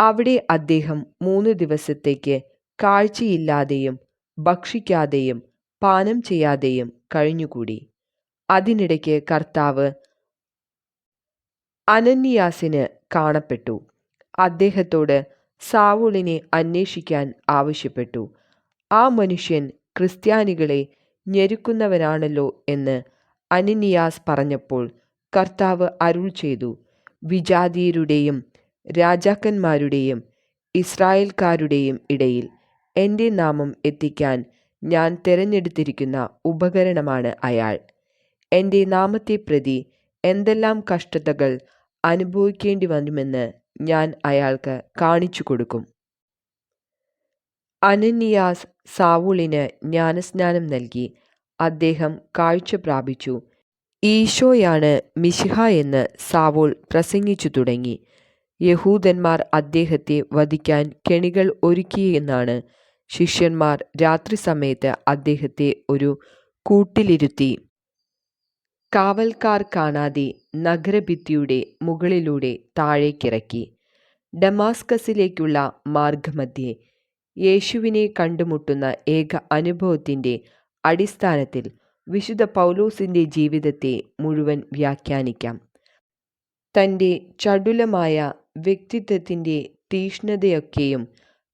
അവിടെ അദ്ദേഹം മൂന്ന് ദിവസത്തേക്ക് കാഴ്ചയില്ലാതെയും ഭക്ഷിക്കാതെയും പാനം ചെയ്യാതെയും കഴിഞ്ഞുകൂടി. അതിനിടയ്ക്ക് കർത്താവ് അനന്യാസിന് കാണപ്പെട്ടു. അദ്ദേഹത്തോട് സാവൂളിനെ അന്വേഷിക്കാൻ ആവശ്യപ്പെട്ടു. ആ മനുഷ്യൻ ക്രിസ്ത്യാനികളെ ഞെരുക്കുന്നവനാണല്ലോ എന്ന് അനന്യാസ് പറഞ്ഞപ്പോൾ കർത്താവ് അരുൾ ചെയ്തു. വിജാതീയരുടെയും രാജാക്കന്മാരുടെയും ഇസ്രായേൽക്കാരുടെയും ഇടയിൽ എന്റെ നാമം എത്തിക്കാൻ ഞാൻ തിരഞ്ഞെടുത്തിരിക്കുന്ന ഉപകരണമാണ് അയാൾ. എന്റെ നാമത്തെ പ്രതി എന്തെല്ലാം കഷ്ടതകൾ അനുഭവിക്കേണ്ടി വരുമെന്ന് ഞാൻ അയാൾക്ക് കാണിച്ചു കൊടുക്കും. അനന്യാസ് സാവൂളിന് ജ്ഞാനസ്നാനം നൽകി. അദ്ദേഹം കാഴ്ച പ്രാപിച്ചു. ഈശോയാണ് മിശിഹ എന്ന് സാവൂൾ പ്രസംഗിച്ചു തുടങ്ങി. യഹൂദന്മാർ അദ്ദേഹത്തെ വധിക്കാൻ കെണികൾ ഒരുക്കിയെന്നാണ് ശിഷ്യന്മാർ രാത്രി സമയത്ത് അദ്ദേഹത്തെ ഒരു കൂട്ടിലിരുത്തി. കാവൽക്കാർ കാണാതെ നഗരഭിത്തിയുടെ മുകളിലൂടെ താഴേക്കിറക്കി. ഡമാസ്കസിലേക്കുള്ള മാർഗമധ്യേ യേശുവിനെ കണ്ടുമുട്ടുന്ന ഏക അനുഭവത്തിന്റെ അടിസ്ഥാനത്തിൽ വിശുദ്ധ പൗലോസിന്റെ ജീവിതത്തെ മുഴുവൻ വ്യാഖ്യാനിക്കാം. തന്റെ ചടുലമായ വ്യക്തിത്വത്തിന്റെ തീക്ഷ്ണതയൊക്കെയും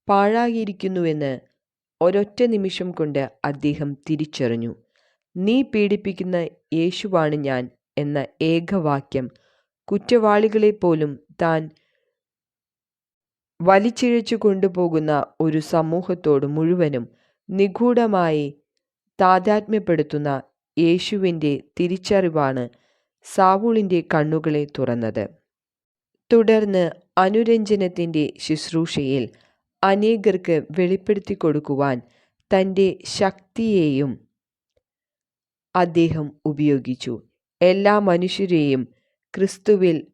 പാഴായിരിക്കുന്നുവെന്ന് ഒരൊറ്റ നിമിഷം കൊണ്ട് അദ്ദേഹം തിരിച്ചറിഞ്ഞു. നീ പീഡിപ്പിക്കുന്ന യേശുവാണ് ഞാൻ എന്ന ഏകവാക്യം കുറ്റവാളികളെപ്പോലും താൻ വലിച്ചിഴച്ചു കൊണ്ടുപോകുന്ന ഒരു സമൂഹത്തോട് മുഴുവനും നിഗൂഢമായി താതാത്മ്യപ്പെടുത്തുന്ന യേശുവിന്റെ തിരിച്ചറിവാണ് സാവൂളിന്റെ കണ്ണുകളെ തുറന്നത്. തുടർന്ന് അനുരഞ്ജനത്തിന്റെ ശുശ്രൂഷയിൽ അനേകർക്ക് വെളിപ്പെടുത്തി കൊടുക്കുവാൻ തന്റെ ശക്തിയെയും അദ്ദേഹം ഉപയോഗിച്ചു. എല്ലാ മനുഷ്യരെയും ക്രിസ്തുവിൽ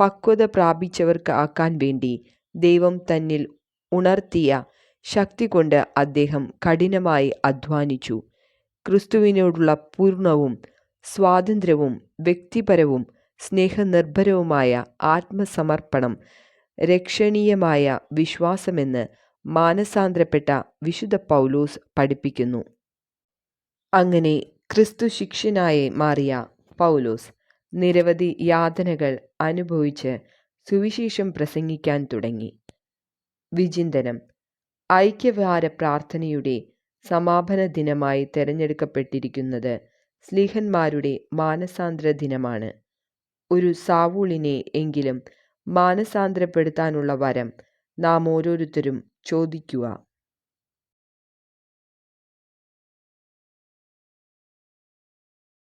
പക്വത പ്രാപിച്ചവർക്ക് ആക്കാൻ വേണ്ടി ദൈവം തന്നിൽ ഉണർത്തിയ ശക്തി കൊണ്ട് അദ്ദേഹം കഠിനമായി അധ്വാനിച്ചു. ക്രിസ്തുവിനോടുള്ള പൂർണവും സ്വാതന്ത്ര്യവും വ്യക്തിപരവും സ്നേഹനിർഭരവുമായ ആത്മസമർപ്പണം രക്ഷണീയമായ വിശ്വാസമെന്ന് മാനസാന്തരപ്പെട്ട വിശുദ്ധ പൗലോസ് പഠിപ്പിക്കുന്നു. അങ്ങനെ ക്രിസ്തു ശിക്ഷനായി മാറിയ പൗലോസ് നിരവധി യാതനകൾ അനുഭവിച്ച് സുവിശേഷം പ്രസംഗിക്കാൻ തുടങ്ങി. വിചിന്തനം ഐക്യവാര പ്രാർത്ഥനയുടെ സമാപന ദിനമായി തിരഞ്ഞെടുക്കപ്പെട്ടിരിക്കുന്നത് സ്ലീഹന്മാരുടെ മാനസാന്തര ദിനമാണ്. ഒരു സാവൂളിനെ എങ്കിലും മാനസാന്തരപ്പെടുത്താനുള്ള വരം നാം ഓരോരുത്തരും ചോദിക്കുക.